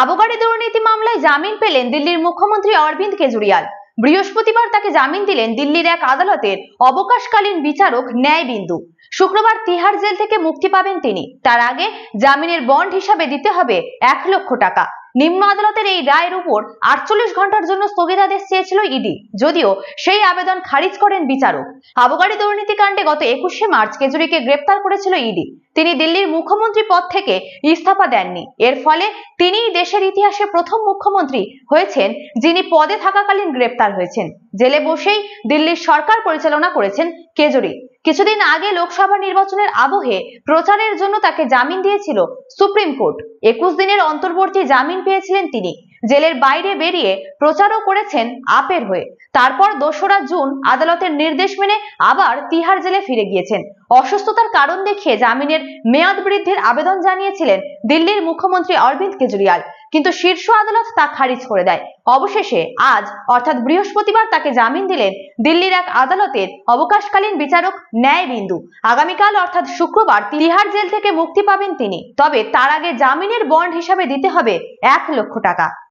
আবগারি দুর্নীতি মামলায় জামিন পেলেন দিল্লির মুখ্যমন্ত্রী অরবিন্দ কেজরিওয়াল। বৃহস্পতিবার তাকে জামিন দিলেন দিল্লির এক আদালতের অবকাশকালীন বিচারক ন্যায় বিন্দু শুক্রবার তিহার জেল থেকে মুক্তি পাবেন তিনি। তার আগে জামিনের বন্ড হিসাবে দিতে হবে এক লক্ষ টাকা। নিম্ন আদালতের এই রায়ের উপর আটচল্লিশ ঘণ্টার জন্য স্থগিতাদেশ চেয়েছিল ইডি। যদিও সেই আবেদন খারিজ করেন বিচারক। আবগারি দুর্নীতি কাণ্ডে গত একুশে মার্চ কেজরিকে গ্রেপ্তার করেছিল ইডি। তিনি দিল্লির মুখ্যমন্ত্রী পদ থেকে ইস্তফা দেননি। এর ফলে তিনিই দেশের ইতিহাসে প্রথম মুখ্যমন্ত্রী হয়েছেন, যিনি পদে থাকাকালীন গ্রেপ্তার হয়েছেন। জেলে বসেই দিল্লির সরকার পরিচালনা করেছেন কেজরি। কিছুদিন আগে লোকসভা নির্বাচনের আবহে প্রচারের জন্য তাকে জামিন দিয়েছিল সুপ্রিম কোর্ট। একুশ দিনের অন্তর্বর্তী জামিন পেয়েছিলেন তিনি। জেলের বাইরে বেরিয়ে প্রচারও করেছেন আপের হয়ে। তারপর দোসরা জুন আদালতের নির্দেশ মেনে আবার তিহার জেলে ফিরে গিয়েছেন। অসুস্থতার কারণ দেখিয়ে জামিনের মেয়াদ বৃদ্ধির আবেদন জানিয়েছিলেন দিল্লির মুখ্যমন্ত্রী অরবিন্দ কেজরিওয়াল। কিন্তু শীর্ষ আদালত তা খারিজ করে দেয়। অবশেষে আজ, অর্থাৎ বৃহস্পতিবার, তাকে জামিন দিলেন দিল্লির এক আদালতের অবকাশকালীন বিচারক ন্যায় বিন্দু আগামীকাল, অর্থাৎ শুক্রবার, তিহার জেল থেকে মুক্তি পাবেন তিনি। তবে তার আগে জামিনের বন্ড হিসাবে দিতে হবে এক লক্ষ টাকা।